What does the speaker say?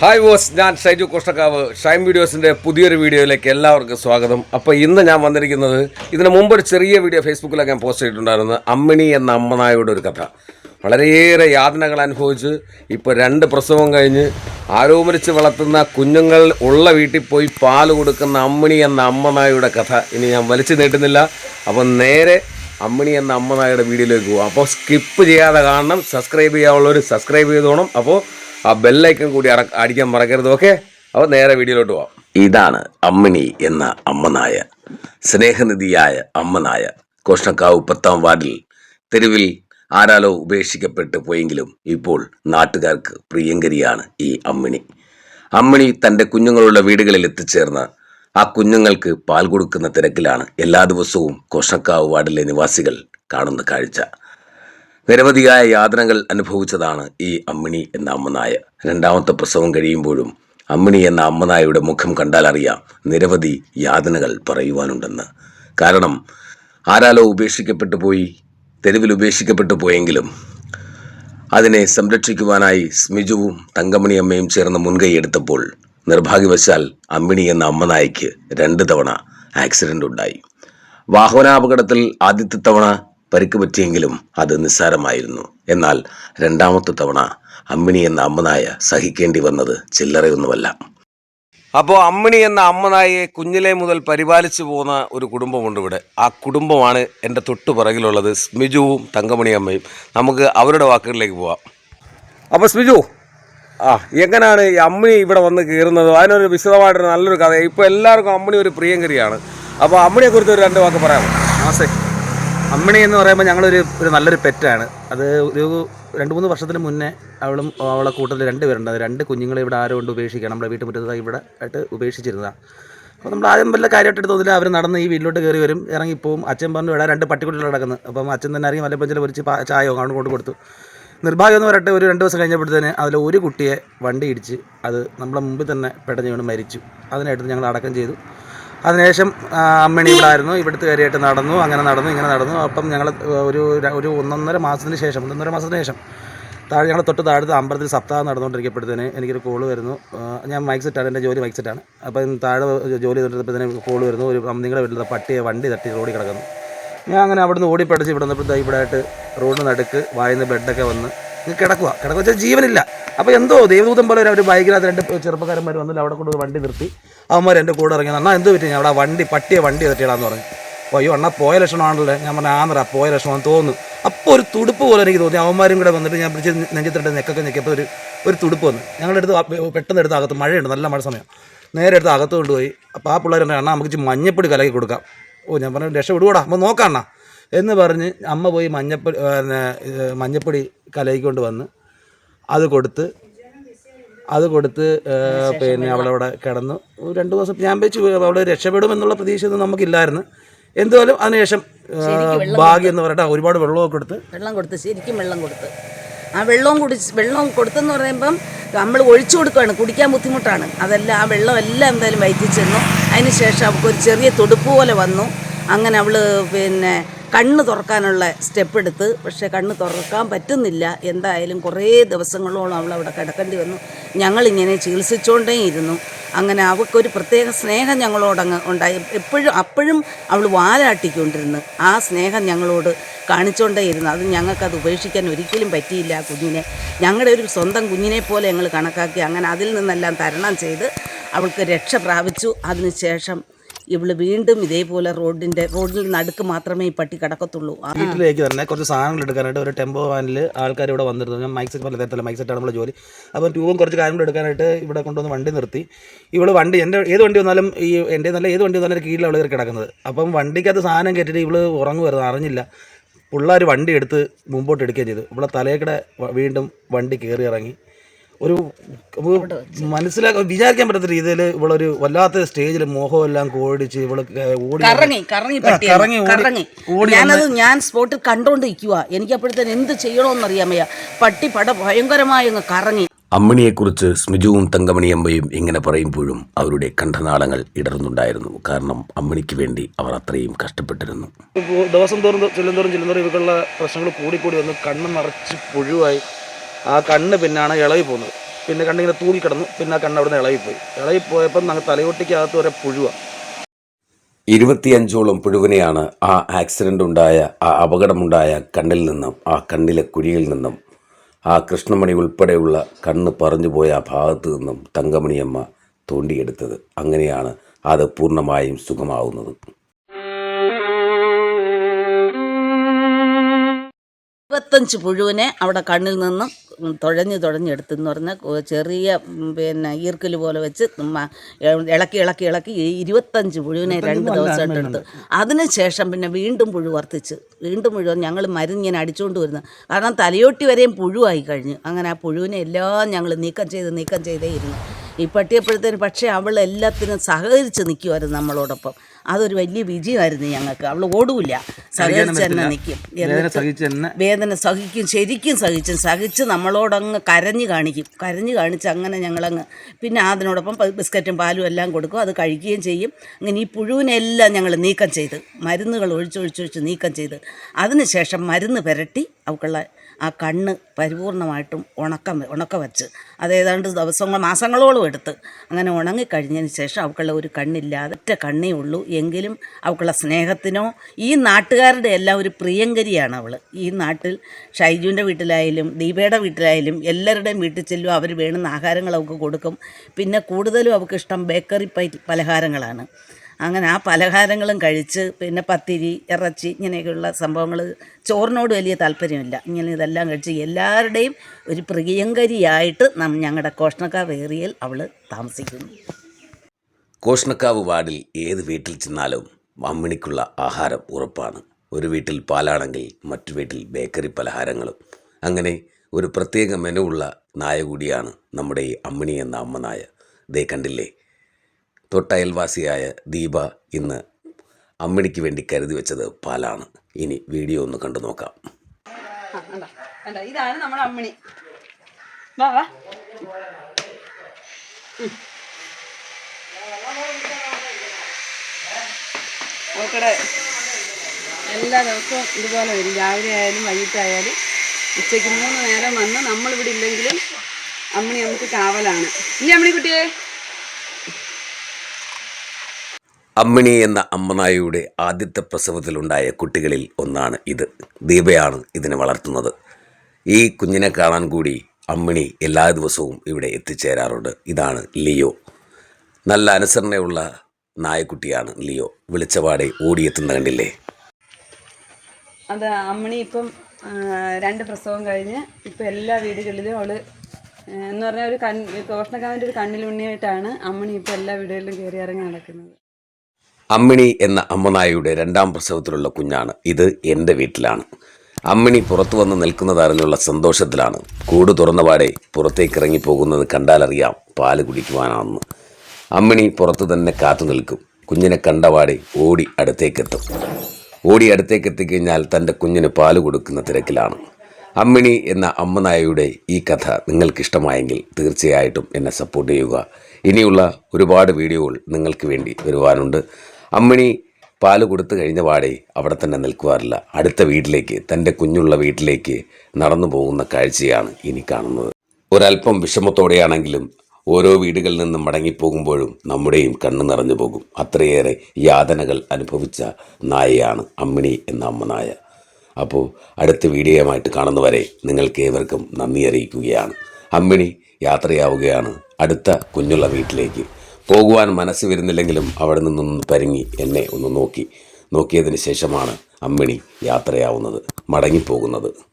Hi boss ഞാൻ ഷൈജു കോഷ്ടക്കാവ്. ഷൈം വീഡിയോസിന്റെ പുതിയൊരു വീഡിയോയിലേക്ക് എല്ലാവർക്കും സ്വാഗതം. അപ്പോൾ ഇന്ന് ഞാൻ വന്നിരിക്കുന്നത് ഇതിന് മുമ്പ് ഒരു ചെറിയ വീഡിയോ ഫേസ്ബുക്കിലൊക്കെ ഞാൻ പോസ്റ്റ് ചെയ്തിട്ടുണ്ടായിരുന്നു. അമ്മിണി എന്ന അമ്മനായുടെ ഒരു കഥ. വളരെയേറെ യാതനകൾ അനുഭവിച്ച് ഇപ്പോൾ രണ്ട് പ്രസവം കഴിഞ്ഞ് ആരോമരിച്ച് വളർത്തുന്ന കുഞ്ഞുങ്ങൾ ഉള്ള വീട്ടിൽ പോയി പാൽ കൊടുക്കുന്ന അമ്മിണി എന്ന അമ്മനായുടെ കഥ ഇനി ഞാൻ വലിച്ചു നീട്ടുന്നില്ല. അപ്പം നേരെ അമ്മിണി എന്ന അമ്മനായുടെ വീഡിയോയിലേക്ക് പോകാം അപ്പോൾ സ്കിപ്പ് ചെയ്യാതെ കാണണം. സബ്സ്ക്രൈബ് ചെയ്യാനുള്ളവർ സബ്സ്ക്രൈബ് ചെയ്തോണം. അപ്പോൾ ആ ബെല്ലൈക്കൺ കൂടി അടിക്കാൻ മറക്കരുത് ഓക്കെ അപ്പോൾ നേരെ വീഡിയോയിലോട്ട് പോവാം. ഇതാണ് അമ്മിണി എന്ന അമ്മനായ സ്നേഹനിധിയായ അമ്മനായ കോഷ്ണക്കാവ് പത്താം വാർഡിൽ തെരുവിൽ ആരാലോ ഉപേക്ഷിക്കപ്പെട്ടു പോയെങ്കിലും ഇപ്പോൾ നാട്ടുകാർക്ക് പ്രിയങ്കരിയാണ് ഈ അമ്മിണി. അമ്മിണി തന്റെ കുഞ്ഞുങ്ങളുള്ള വീടുകളിൽ എത്തിച്ചേർന്ന് ആ കുഞ്ഞുങ്ങൾക്ക് പാൽ കൊടുക്കുന്ന തിരക്കിലാണ് എല്ലാ ദിവസവും കോഷക്കാവ് വാർഡിലെ നിവാസികൾ കാണുന്ന കാഴ്ച. നിരവധിയായ യാതനകൾ അനുഭവിച്ചതാണ് ഈ അമ്മിണി എന്ന അമ്മനായ. രണ്ടാമത്തെ പ്രസവം കഴിയുമ്പോഴും അമ്മിണി എന്ന അമ്മനായയുടെ മുഖം കണ്ടാൽ അറിയാം നിരവധി യാതനകൾ പറയുവാനുണ്ടെന്ന്. കാരണം ആരാലോ ഉപേക്ഷിക്കപ്പെട്ടു പോയി തെരുവിൽ ഉപേക്ഷിക്കപ്പെട്ടു പോയെങ്കിലും അതിനെ സംരക്ഷിക്കുവാനായി സ്മിജുവും തങ്കമണി അമ്മയും ചേർന്ന് മുൻകൈ എടുത്തപ്പോൾ നിർഭാഗ്യവശാൽ അമ്മിണി എന്ന അമ്മനായിക്ക് രണ്ട് തവണ ആക്സിഡന്റ് ഉണ്ടായി. വാഹനാപകടത്തിൽ ആദ്യത്തെ തവണ പരിക്ക് പറ്റിയെങ്കിലും അത് നിസ്സാരമായിരുന്നു. എന്നാൽ രണ്ടാമത്തെ തവണ അമ്മിണി എന്ന അമ്മനായ സഹിക്കേണ്ടി വന്നത് ചില്ലറയൊന്നുമല്ല. അപ്പോൾ അമ്മിണി എന്ന അമ്മനായെ കുഞ്ഞിലെ മുതൽ പരിപാലിച്ചു പോകുന്ന ഒരു കുടുംബമുണ്ട് ഇവിടെ. ആ കുടുംബമാണ് എന്റെ തൊട്ടു പുറകിലുള്ളത് സ്മിജുവും തങ്കമണി അമ്മയും. നമുക്ക് അവരുടെ വാക്കുകളിലേക്ക് പോവാം. അപ്പോൾ സ്മിജു ആ എങ്ങനെയാണ് ഈ അമ്മിണി ഇവിടെ വന്ന് കയറുന്നത്? അതിനൊരു വിശദമായിട്ടൊരു നല്ലൊരു കഥ. ഇപ്പോൾ എല്ലാവർക്കും അമ്മിണി ഒരു പ്രിയങ്കരിയാണ് അപ്പോൾ അമ്മിണിയെ കുറിച്ച് ഒരു രണ്ട് വാക്ക് പറയാമോ? നമസ്തേ. അമ്മിണി എന്ന് പറയുമ്പോൾ ഞങ്ങളൊരു ഒരു നല്ലൊരു പെറ്റാണ്. അത് ഒരു രണ്ട് മൂന്ന് വർഷത്തിന് മുന്നേ അവളും അവളെ കൂട്ടത്തിൽ രണ്ട് പേരുണ്ട്. അത് രണ്ട് കുഞ്ഞുങ്ങളെ ഇവിടെ ആരും കൊണ്ട് ഉപേക്ഷിക്കുക നമ്മുടെ വീട്ടുമുറ്റത്ത് ഇവിടെ ആയിട്ട് ഉപേക്ഷിച്ചിരുന്നതാണ് അപ്പോൾ നമ്മൾ ആദ്യം വല്ല കാര്യമായിട്ട് തോന്നില്ല. അവർ നടന്ന് ഈ വീട്ടിലോട്ട് കയറി വരും. ഇറങ്ങിപ്പോവും അച്ഛൻ പറഞ്ഞു ഇവിടെ രണ്ട് പട്ടിക്കുട്ടികൾ നടക്കുന്നത് അപ്പം അച്ഛൻ തന്നെ ഇറങ്ങി വല്ലപ്പഞ്ചിൽ പൊരിച്ച് ചായയോ കാണും കൊണ്ട് കൊടുത്തു. നിർഭാഗ്യം എന്ന് പറയട്ടെ ഒരു രണ്ട് ദിവസം കഴിഞ്ഞപ്പോഴത്തേന് അതിൽ ഒരു കുട്ടിയെ വണ്ടി ഇടിച്ച് അത് നമ്മളെ മുമ്പിൽ തന്നെ പെടഞ്ഞ് വീണ് മരിച്ചു. അതിനായിട്ട് ഞങ്ങൾ അടക്കം ചെയ്തു. അതിനുശേഷം അമ്മണി ഇവിടെ ആയിരുന്നു ഇവിടുത്തെ കയറിയിട്ട് നടന്നു അങ്ങനെ നടന്നു ഇങ്ങനെ നടന്നു. അപ്പം ഞങ്ങൾ ഒരു ഒരു ഒന്നൊന്നര മാസത്തിന് ശേഷം ഒന്നൊന്നര മാസത്തിന് ശേഷം താഴെ ഞങ്ങൾ തൊട്ട് താഴത്തെ അമ്പലത്തിൽ സപ്താഹം നടന്നുകൊണ്ടിരിക്കപ്പോഴത്തേന് എനിക്കൊരു കോൾ വരുന്നു. ഞാൻ മൈക്ക് സെറ്റാണ് എന്റെ ജോലി മൈക്ക് സെറ്റാണ്. അപ്പം താഴെ ജോലി ചെയ്തിട്ടപ്പോഴത്തേന് കോൾ വരുന്നു. ഒരു നിങ്ങളുടെ വീട്ടിൽ പട്ടിയെ വണ്ടി തട്ടി റോഡിൽ കിടക്കുന്നു. ഞാൻ അങ്ങനെ അവിടുന്ന് ഓടിപ്പടിച്ച് ഇവിടെ നിന്നപ്പോഴത്തെ ഇവിടെ ആയിട്ട് റോഡ് നടുക്ക് വായിന്ന് ബെഡൊക്കെ വന്ന് കിടക്കുക. കിടക്കുക വെച്ചാൽ ജീവനില്ല. അപ്പോൾ എന്തോ ദേവദൂതം പോലെ ഒരു ബൈക്കിനകത്ത് രണ്ട് ചെറുപ്പക്കാരന്മാർ വന്നില്ല അവിടെ കൊണ്ട് വണ്ടി നിർത്തി. അവന്മാർ എന്റെ കൂടെ ഇറങ്ങി അണ്ണാ എന്ത് പറ്റി? അവിടെ വണ്ടി പട്ടിയെ വണ്ടി തട്ടിയിടാന്ന് പറഞ്ഞു. അപ്പോൾ അയ്യോ അണ്ണാ പോയ ലക്ഷണമാണല്ലോ. ഞാൻ പറഞ്ഞ ആന്നറ പോയ ലക്ഷണം തോന്നുന്നു. അപ്പോൾ ഒരു തുടുപ്പ് പോലെ എനിക്ക് തോന്നി. അവന്മാരും കൂടെ വന്നിട്ട് ഞാൻ പിടിച്ച് നെഞ്ചത്തിട്ട് നെക്കൊക്കെ ഞെക്കിയപ്പോൾ ഒരു ഒരു തുടുപ്പ് വന്നു. ഞങ്ങളുടെ അടുത്ത് പെട്ടെന്ന് എടുത്ത് അകത്ത് മഴയുണ്ട്. നല്ല മഴ സമയം. നേരെ എടുത്ത് അകത്ത് കൊണ്ടുപോയി. അപ്പോൾ ആ പിള്ളേർ അണ്ണാ നമുക്ക് മഞ്ഞപ്പൊടി കലക്കി കൊടുക്കാം. ഓ ഞാൻ പറഞ്ഞു രക്ഷ വിടുകൂടാ അപ്പോൾ നോക്കാം അണ്ണാ. എന്ന് പറഞ്ഞ് അമ്മ പോയി മഞ്ഞപ്പൊടി പിന്നെ മഞ്ഞപ്പൊടി കലയിക്കൊണ്ട് വന്ന് അത് കൊടുത്ത് അത് കൊടുത്ത് പിന്നെ അവളവിടെ കിടന്നു. രണ്ട് ദിവസം ഞാൻ വെച്ച് അവിടെ രക്ഷപ്പെടും എന്നുള്ള പ്രതീക്ഷയൊന്നും നമുക്കില്ലായിരുന്നു. എന്തുവാലും അതിനുശേഷം ഭാഗ്യം എന്ന് പറയട്ടെ ഒരുപാട് വെള്ളമൊക്കെ കൊടുത്ത് വെള്ളം കൊടുത്ത് ശരിക്കും വെള്ളം കൊടുത്ത്. ആ വെള്ളവും കുടിച്ച് വെള്ളം കൊടുത്തെന്ന് പറയുമ്പം നമ്മൾ ഒഴിച്ചു കൊടുക്കുകയാണ് കുടിക്കാൻ ബുദ്ധിമുട്ടാണ്. അതെല്ലാം ആ വെള്ളം എല്ലാം എന്തായാലും വയറ്റിൽ ചെന്നു. അതിന് ശേഷം അവൾക്ക് ഒരു ചെറിയ തുടുപ്പ് പോലെ വന്നു. അങ്ങനെ അവൾ പിന്നെ കണ്ണ് തുറക്കാനുള്ള സ്റ്റെപ്പ് എടുത്ത് പക്ഷേ കണ്ണ് തുറക്കാൻ പറ്റുന്നില്ല. എന്തായാലും കുറേ ദിവസങ്ങളോളം അവൾ അവിടെ കിടക്കേണ്ടി വന്നു. ഞങ്ങളിങ്ങനെ ചികിത്സിച്ചുകൊണ്ടേ ഇരുന്നു. അങ്ങനെ അവൾക്കൊരു പ്രത്യേക സ്നേഹം ഞങ്ങളോടങ്ങ് ഉണ്ടായി. എപ്പോഴും അപ്പോഴും അവൾ വാലാട്ടിക്കൊണ്ടിരുന്നു. ആ സ്നേഹം ഞങ്ങളോട് കാണിച്ചുകൊണ്ടേ ഇരുന്നു. അത് ഞങ്ങൾക്കത് ഉപേക്ഷിക്കാൻ ഒരിക്കലും പറ്റിയില്ല ആ കുഞ്ഞിനെ. ഞങ്ങളുടെ ഒരു സ്വന്തം കുഞ്ഞിനെ പോലെ ഞങ്ങൾ കണക്കാക്കി അങ്ങനെ അതിൽ നിന്നെല്ലാം തരണം ചെയ്ത് അവൾക്ക് രക്ഷ പ്രാപിച്ചു. അതിനുശേഷം ഇവൾ വീണ്ടും ഇതേപോലെ റോഡിന്റെ റോഡിൽ നടുക്ക് മാത്രമേ ഈ പട്ടി കിടക്കത്തുള്ളൂ. വീട്ടിലേക്ക് തന്നെ കുറച്ച് സാധനങ്ങൾ എടുക്കാനായിട്ട് ഒരു ടെമ്പോ വാനിൽ ആൾക്കാർ ഇവിടെ വന്നിരുന്നു. ഞാൻ മൈക്ക് സെറ്റ് പോലെ തരത്തില്ല മൈക്ക് സെറ്റാണ് നമ്മുടെ ജോലി. അപ്പോൾ ട്യൂബും കുറച്ച് കാര്യങ്ങൾ എടുക്കാനായിട്ട് ഇവിടെ കൊണ്ടുവന്ന് വണ്ടി നിർത്തി. ഇവൾ വണ്ടി എന്റെ ഏത് വണ്ടി വന്നാലും ഈ എന്റെ നല്ല ഏത് വണ്ടി വന്നാലും കീഴിൽ അവൾ കിടക്കുന്നത്. അപ്പം വണ്ടിക്കകത്ത് സാധനം കയറ്റിയിട്ട് ഇവൾ ഉറങ്ങുമായിരുന്നു അറിഞ്ഞില്ല. പിള്ളേർ വണ്ടി എടുത്ത് മുമ്പോട്ട് എടുക്കുകയും ചെയ്തു. ഇവിടെ തലയക്കടെ വീണ്ടും വണ്ടി കയറി ഇറങ്ങി. ഒരു മനസ്സിലാക്കാൻ വിചാരിക്കാൻ പറ്റാത്ത രീതിയിൽ ഇവളൊരു വല്ലാത്ത സ്റ്റേജിൽ മോഹം എല്ലാം കോടിച്ച് ഇവൾ ഓടി കറങ്ങി കറങ്ങി പട്ടി കറങ്ങി ഓടി- കറങ്ങി. ഓടി ഞാനത് ഞാൻ സ്പോട്ടിൽ കണ്ടോണ്ടിരിക്കുക എനിക്ക് അപ്പോഴത്തേന് എന്ത് ചെയ്യണമെന്നറിയാൻ വയ്യ പട്ടി പട ഭയങ്കരമായി അങ്ങ് കറങ്ങി. അമ്മിണിയെക്കുറിച്ച് സ്മിജുവും തങ്കമണിയമ്മയും ഇങ്ങനെ പറയുമ്പോഴും അവരുടെ കണ്ഠനാളങ്ങൾ ഇടറുന്നുണ്ടായിരുന്നു കാരണം അമ്മിണിക്ക് വേണ്ടി അവർ അത്രയും കഷ്ടപ്പെട്ടിരുന്നു. ദിവസം തോറും ചെല്ലുന്തോറും ചെല്ലുന്തോറും ഇവർക്കുള്ള പ്രശ്നങ്ങൾ കൂടിക്കൂടി വന്ന് കണ്ണ് നിറച്ച് പുഴുവായി. ആ കണ്ണ് പിന്നാണ് ഇളകി പോകുന്നത്. പിന്നെ കണ്ണിങ്ങനെ തൂങ്ങി കിടന്നു. പിന്നെ ആ കണ്ണ് അവിടെ നിന്ന് ഇളകിപ്പോയി ഇളകിപ്പോയപ്പം ഞങ്ങൾ തലയോട്ടിക്കകത്ത് വരെ പുഴുവ. ഇരുപത്തിയഞ്ചോളം പുഴുവിനെയാണ് ആ ആക്സിഡന്റ് ഉണ്ടായ ആ അപകടമുണ്ടായ കണ്ണിൽ നിന്നും ആ കണ്ണിലെ കുഴിയിൽ നിന്നും ആ കൃഷ്ണമണി ഉൾപ്പെടെയുള്ള കണ്ണ് പറഞ്ഞു പോയ ആ ഭാഗത്ത് നിന്നും തങ്കമണിയമ്മ തോണ്ടിയെടുത്തത്. അങ്ങനെയാണ് അത് പൂർണമായും സുഖമാവുന്നത്. ഇരുപത്തഞ്ച് പുഴുവിനെ അവിടെ കണ്ണിൽ നിന്നും തുഴഞ്ഞ് തുഴഞ്ഞെടുത്തെന്ന് പറഞ്ഞാൽ ചെറിയ പിന്നെ ഈർക്കൽ പോലെ വെച്ച് ഇളക്കി ഇളക്കി ഇളക്കി ഇരുപത്തഞ്ച് പുഴുവിനെ രണ്ട് ദിവസമായിട്ട് എടുത്തു. അതിനുശേഷം പിന്നെ വീണ്ടും പുഴു വർദ്ധിച്ച്. വീണ്ടും പുഴു ഞങ്ങൾ മരുന്നിങ്ങനെ അടിച്ചുകൊണ്ട് വരുന്നത് കാരണം തലയോട്ടി വരെയും പുഴുവായി കഴിഞ്ഞു. അങ്ങനെ ആ പുഴുവിനെ എല്ലാം ഞങ്ങൾ നീക്കം ചെയ്ത് നീക്കം ചെയ്തേ ഇരുന്നു. ഈ പട്ടിയപ്പോഴത്തേന് പക്ഷേ അവൾ എല്ലാത്തിനും സഹകരിച്ച് നിൽക്കുമായിരുന്നു നമ്മളോടൊപ്പം. അതൊരു വലിയ വിജയമായിരുന്നു ഞങ്ങൾക്ക്. അവൾ ഓടൂല സഹകരിച്ച് തന്നെ നിൽക്കും വേദന സഹിച്ച് സഹിക്കും ശരിക്കും സഹിച്ചും. സഹിച്ച് നമ്മളോടങ്ങ് കരഞ്ഞ് കാണിക്കും. കരഞ്ഞ് കാണിച്ച് അങ്ങനെ ഞങ്ങളങ്ങ് പിന്നെ അതിനോടൊപ്പം ബിസ്ക്കറ്റും പാലും എല്ലാം കൊടുക്കും. അത് കഴിക്കുകയും ചെയ്യും. അങ്ങനെ ഈ പുഴുവിനെല്ലാം ഞങ്ങൾ നീക്കം ചെയ്ത് മരുന്നുകൾ ഒഴിച്ചൊഴിച്ചൊഴിച്ച് നീക്കം ചെയ്ത് അതിനുശേഷം മരുന്ന് പുരട്ടി അവക്കുള്ള ആ കണ്ണ് പരിപൂർണമായിട്ടും ഉണക്കം ഉണക്ക വെച്ച്. അത് ഏതാണ്ട് ദിവസങ്ങൾ മാസങ്ങളോളം എടുത്ത് അങ്ങനെ ഉണങ്ങിക്കഴിഞ്ഞതിന് ശേഷം അവൾക്കുള്ള ഒരു കണ്ണില്ലാതെ ഒറ്റ കണ്ണേ ഉള്ളൂ. എങ്കിലും അവൾക്കുള്ള സ്നേഹത്തിനോ ഈ നാട്ടുകാരുടെ എല്ലാം ഒരു പ്രിയങ്കരിയാണ് അവൾ. ഈ നാട്ടിൽ ഷൈജുവിന്റെ വീട്ടിലായാലും ദീപയുടെ വീട്ടിലായാലും എല്ലാവരുടെയും വീട്ടിൽ ചെല്ലും അവർ വേണുന്ന ആഹാരങ്ങൾ അവൾക്ക് കൊടുക്കും. പിന്നെ കൂടുതലും അവൾക്ക് ഇഷ്ടം ബേക്കറി പലഹാരങ്ങളാണ്. അങ്ങനെ ആ പലഹാരങ്ങളും കഴിച്ച് പിന്നെ പത്തിരി ഇറച്ചി ഇങ്ങനെയൊക്കെയുള്ള സംഭവങ്ങൾ ചോറിനോട് വലിയ താല്പര്യമില്ല. ഇങ്ങനെ ഇതെല്ലാം കഴിച്ച് എല്ലാവരുടെയും ഒരു പ്രിയങ്കരിയായിട്ട് നം ഞങ്ങളുടെ കോഷ്ണക്കാവ് ഏറിയയിൽ അവൾ താമസിക്കുന്നു. കോഷ്ണക്കാവ് വാർഡിൽ ഏത് വീട്ടിൽ ചെന്നാലും അമ്മിണിക്കുള്ള ആഹാരം ഉറപ്പാണ്. ഒരു വീട്ടിൽ പാലാണെങ്കിൽ മറ്റു വീട്ടിൽ ബേക്കറി പലഹാരങ്ങളും. അങ്ങനെ ഒരു പ്രത്യേക മെനുവുള്ള നായ കൂടിയാണ് നമ്മുടെ ഈ അമ്മിണി എന്ന അമ്മ നായ ദേ കണ്ടില്ലേ? തൊട്ടയൽവാസിയായ ദീപ ഇന്ന് അമ്മിണിക്ക് വേണ്ടി കരുതി വെച്ചത് പാലാണ്. ഇനി വീഡിയോ ഒന്ന് കണ്ടു നോക്കാം. ഇതാണ് നമ്മുടെ അമ്മിണി. നോക്കടെ. എല്ലാ ദിവസവും ഇതുപോലെ വരും. രാവിലെ ആയാലും വൈകിട്ടായാലും ഉച്ചയ്ക്ക് മൂന്ന് നേരം വന്ന് നമ്മളിവിടെ ഇല്ലെങ്കിലും അമ്മിണി നമുക്ക് കാവലാണ്. ഇല്ലേ അമ്മിണി കുട്ടിയെ അമ്മിണി എന്ന അമ്മനായയുടെ ആദ്യത്തെ പ്രസവത്തിലുണ്ടായ കുട്ടികളിൽ ഒന്നാണ് ഇത്. ദീപയാണ് ഇതിനെ വളർത്തുന്നത്. ഈ കുഞ്ഞിനെ കാണാൻ കൂടി അമ്മിണി എല്ലാ ദിവസവും ഇവിടെ എത്തിച്ചേരാറുണ്ട്. ഇതാണ് ലിയോ. നല്ല അനുസരണയുള്ള നായക്കുട്ടിയാണ് ലിയോ. വിളിച്ചപാടെ ഓടിയെത്തുന്ന കണ്ടില്ലേ? അത് അമ്മിണി ഇപ്പം രണ്ട് പ്രസവം കഴിഞ്ഞ് ഇപ്പം എല്ലാ വീടുകളിലും അവൾ ആ, എന്ന് പറഞ്ഞാൽ ഒരു കൺ കോഷ്ണക്കാവിന്റെ ഒരു കണ്ണിലുണ്ണിയായിട്ടാണ് അമ്മിണി ഇപ്പം എല്ലാ വീടുകളിലും കയറി ഇറങ്ങി നടക്കുന്നത്. അമ്മിണി എന്ന അമ്മനായയുടെ രണ്ടാം പ്രസവത്തിലുള്ള കുഞ്ഞാണ്. ഇത് എന്റെ വീട്ടിലാണ്. അമ്മിണി പുറത്തു വന്ന് നിൽക്കുന്നതറിഞ്ഞുള്ള സന്തോഷത്തിലാണ്. കൂട് തുറന്ന തുറന്നപാടെ പുറത്തേക്ക് ഇറങ്ങിപ്പോകുന്നത് കണ്ടാലറിയാം പാൽ കുടിക്കുവാനാണെന്ന്. അമ്മിണി പുറത്തു തന്നെ കാത്തു നിൽക്കും. കുഞ്ഞിനെ കണ്ടപാടെ ഓടി അടുത്തേക്കെത്തും. ഓടി അടുത്തേക്ക് എത്തിക്കഴിഞ്ഞാൽ തന്റെ കുഞ്ഞിന് പാൽ കൊടുക്കുന്ന തിരക്കിലാണ്. അമ്മിണി എന്ന അമ്മനായയുടെ ഈ കഥ നിങ്ങൾക്കിഷ്ടമായെങ്കിൽ തീർച്ചയായിട്ടും എന്നെ സപ്പോർട്ട് ചെയ്യുക. ഇനിയുള്ള ഒരുപാട് വീഡിയോകൾ നിങ്ങൾക്ക് വേണ്ടി വരുവാനുണ്ട്. അമ്മിണി പാൽ കൊടുത്തു കഴിഞ്ഞ പാടെ അവിടെ തന്നെ നിൽക്കുവാറില്ല. അടുത്ത വീട്ടിലേക്ക് തന്റെ കുഞ്ഞുള്ള വീട്ടിലേക്ക് നടന്നു പോകുന്ന കാഴ്ചയാണ് ഇനി കാണുന്നത്. ഒരല്പം വിഷമത്തോടെയാണെങ്കിലും ഓരോ വീടുകളിൽ നിന്നും മടങ്ങിപ്പോകുമ്പോഴും നമ്മുടെയും കണ്ണു നിറഞ്ഞു പോകും. അത്രയേറെ യാതനകൾ അനുഭവിച്ച നായയാണ് അമ്മിണി എന്ന അമ്മ നായ അപ്പോൾ അടുത്ത വീഡിയോയുമായിട്ട് കാണുന്നവരെ നിങ്ങൾക്ക് ഏവർക്കും നന്ദി അറിയിക്കുകയാണ്. അമ്മിണി യാത്രയാവുകയാണ് അടുത്ത കുഞ്ഞുള്ള വീട്ടിലേക്ക്. പോകുവാൻ മനസ്സ് വരുന്നില്ലെങ്കിലും അവിടെ നിന്നൊന്ന് പരിങ്ങി എന്നെ ഒന്ന് നോക്കി. നോക്കിയതിന് ശേഷമാണ് അമ്മിണി യാത്രയാവുന്നത് മടങ്ങിപ്പോകുന്നത്.